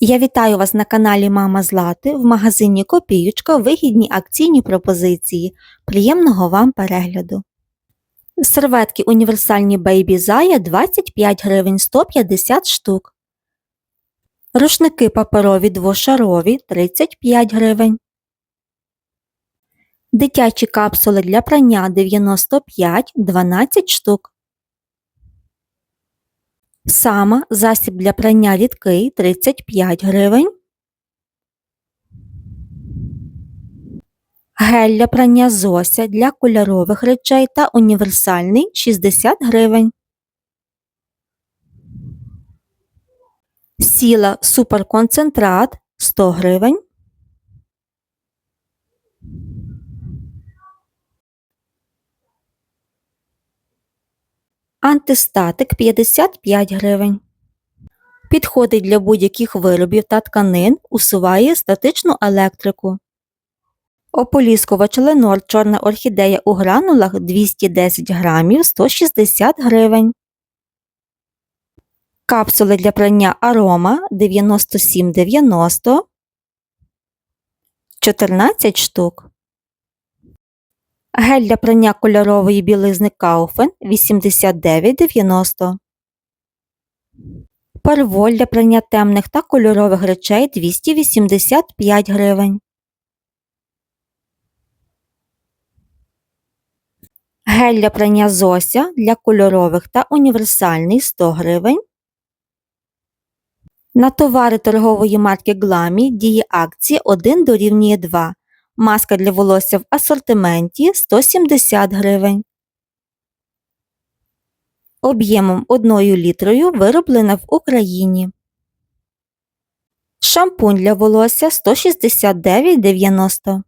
Я вітаю вас на каналі Мама Злати в магазині Копіючка вигідні акційні пропозиції. Приємного вам перегляду. Серветки універсальні Baby Zaya 25 гривень 150 штук. Рушники паперові двошарові 35 гривень. Дитячі капсули для прання 95 12 штук. Сама засіб для прання рідкий 35 гривень. Гель для прання Зося для кольорових речей та універсальний 60 гривень. Сіла суперконцентрат 100 гривень. Антистатик 55 гривень. Підходить для будь-яких виробів та тканин, усуває статичну електрику. Ополіскувач Ленор Чорна орхідея у гранулах 210 грамів 160 гривень. Капсули для прання арома 97,90 14 штук. Гель для прання кольорової білизни Кауфен 89,90. Перволь для прання темних та кольорових речей 285 гривень. Гель для прання Зося для кольорових та універсальний 100 гривень. На товари торгової марки Гламі діє акція 1 дорівнює 2. Маска для волосся в асортименті 170 гривень. Об'ємом 1 літрою вироблена в Україні. Шампунь для волосся 169,90.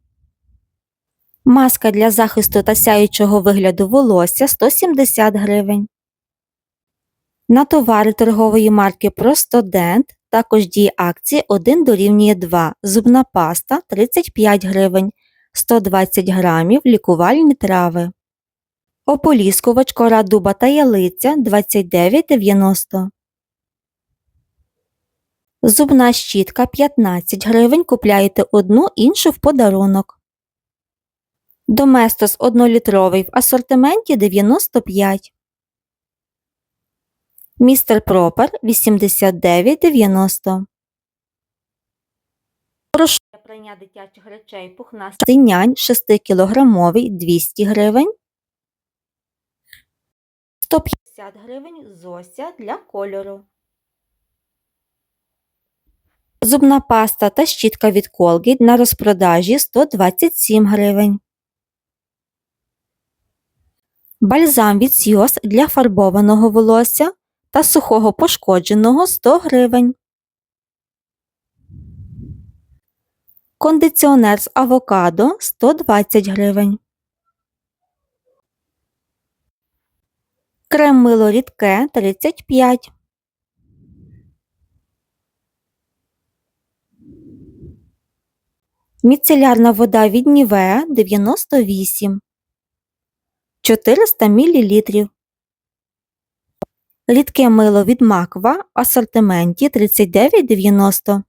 Маска для захисту та сяючого вигляду волосся 170 гривень. На товари торгової марки Простодент також діє акції 1 дорівнює 2, зубна паста 35 гривень, 120 грамів лікувальні трави. Ополіскувач кора дуба та ялиця 29,90. Зубна щітка 15 гривень купляєте одну іншу в подарунок. Доместос 1-літровий в асортименті 95. Містер Пропер 89,90. Порошок для прання дитячих речей пухнастий нянь 6-кілограмовий 200 гривень. 150 гривень Зося для кольору. Зубна паста та щітка від Colgate на розпродажі 127 гривень. Бальзам від Сіос для фарбованого волосся та сухого пошкодженого 100 гривень. Кондиціонер з авокадо 120 гривень. Крем мило рідке 35. Міцелярна вода від Нівеа 98. 400 мл. Рідке мило від Маква в асортименті 39,90.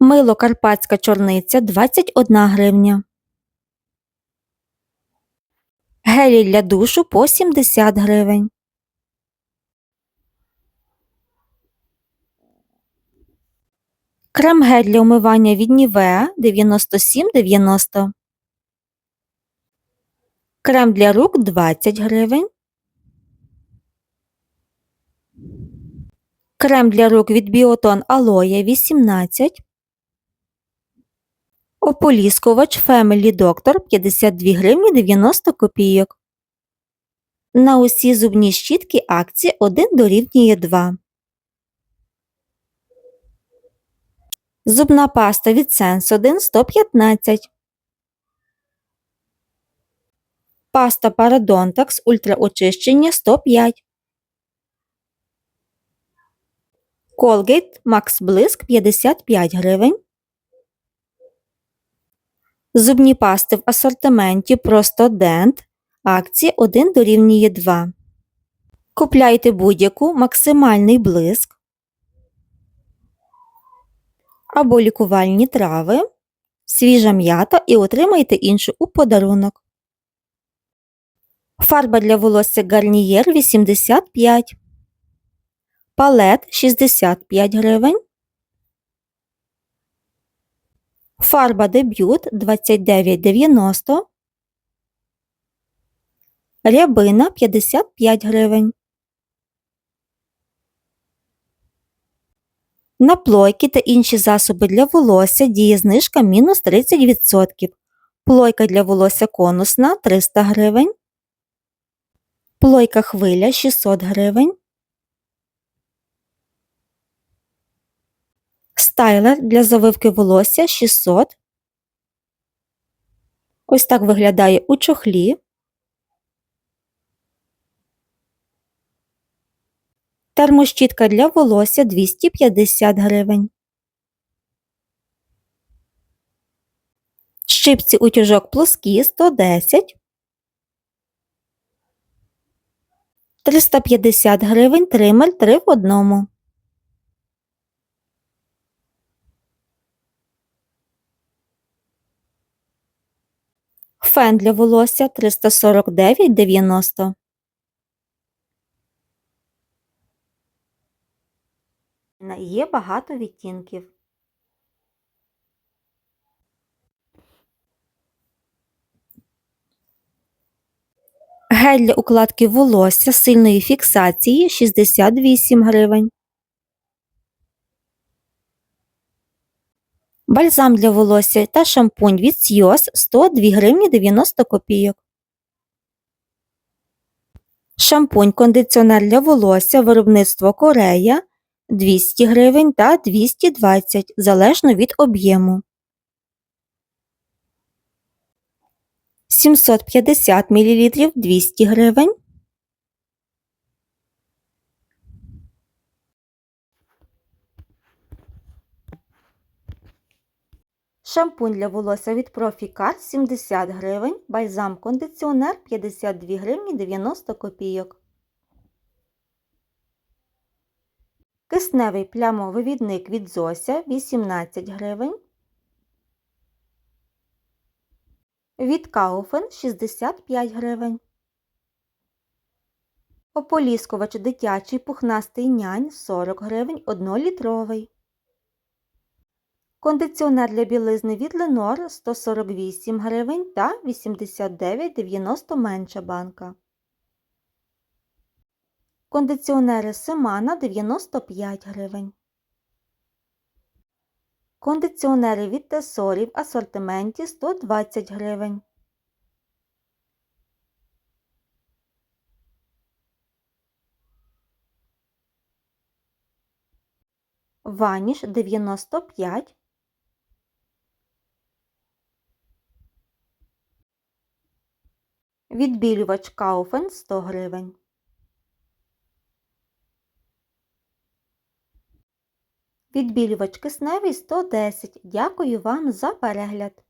Мило Карпатська чорниця 21 гривня. Гелі для душу по 70 гривень. Крем гель для умивання від Нівеа 97,90. Крем для рук 20 гривень. Крем для рук від Біотон Алоє 18. Ополіскувач Family Doctor 52 гривні 90 копійок. На усі зубні щітки акції 1 дорівнює 2. Зубна паста від Sensodyne 115. Паста Parodontax ультраочищення 105. Colgate Max Блиск 55 гривень. Зубні пасти в асортименті Просто Dent Акції 1 дорівнює 2. Купляйте будь-яку максимальний блиск або лікувальні трави, свіжа м'ята і отримайте іншу у подарунок. Фарба для волосся Гарнієр 85. Палет 65 гривень. Фарба дебют 29,90. Рябина 55 гривень. На плойки та інші засоби для волосся діє знижка мінус 30%. Плойка для волосся конусна 300 гривень. Плойка хвиля 600 гривень. Стайлер для завивки волосся 600. Ось так виглядає у чохлі. Термощітка для волосся 250 гривень. Щипці утюжок плоскі 110. 350 гривень тример 3 в одному. Фен для волосся 349,90. Є багато відтінків. Гель для укладки волосся сильної фіксації 68 гривень. Бальзам для волосся та шампунь від Сйоз 102 гривні 90 копійок. Шампунь кондиціонер для волосся виробництво Корея 200 гривень та 220 залежно від об'єму. 750 мл 200 гривень. Шампунь для волосся від Профікар 70 гривень, бальзам кондиціонер 52 гривні 90 копійок. Кисневий плямовивідник від Зося 18 гривень. Від Кауфен 65 гривень. Ополіскувач дитячий пухнастий нянь 40 гривень 1-літровий. Кондиціонер для білизни від Ленор 148 гривень та 89,90 менша банка. Кондиціонери Семана 95 гривень. Кондиціонери від Тесорі в асортименті 120 гривень. Ваніш 95. Відбілювач Кауфен 100 гривень. Відбілювач кисневий 110. Дякую вам за перегляд.